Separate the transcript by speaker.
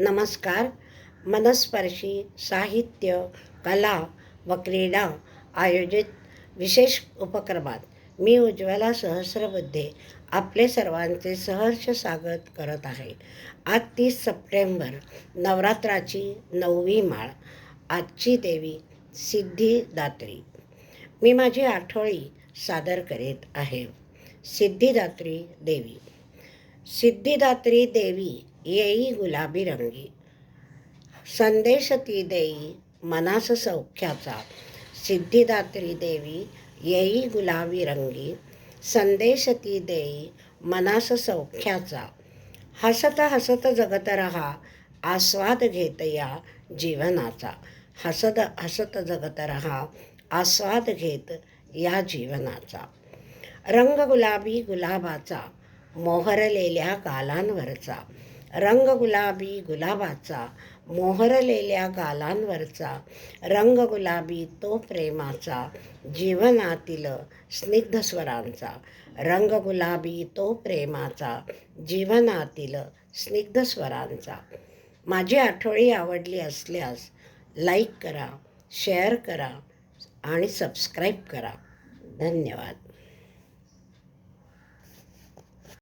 Speaker 1: नमस्कार. मनस्पर्शी साहित्य कला व क्रीडा आयोजित विशेष उपक्रमात मी उज्ज्वला सहस्रबुद्धे आपले सर्वांचे सहर्ष स्वागत करत आहे. आज तीस सप्टेंबर नवरात्राची नववी माळ आजची देवी सिद्धिदात्री. मी माझी आठवळी सादर करीत आहे. सिद्धिदात्री देवी. सिद्धिदात्री देवी येई गुलाबी रंगी. संदेश ती देई मनास सौख्याचा. सिद्धिदात्री देवी येई गुलाबी रंगी. संदेश ती देई मनास सौख्याचा. हसत हसत जगत रहा आस्वाद घेत या जीवनाचा. हसत हसत जगत रहा आस्वाद घेत या जीवनाचा. रंग गुलाबी गुलाबाचा मोहरलेल्या गालांवरचा रंग गुलाबी गुलाबाचा मोहरलेल्या गालांवरचा रंग गुलाबी तो प्रेमाचा जीवनातील स्निग्ध स्वरांचा रंग गुलाबी तो प्रेमाचा जीवनातील स्निग्ध स्वरांचा. माझी आठवडी आवडली असल्यास लाईक करा शेअर करा आणि सबस्क्राईब करा. धन्यवाद.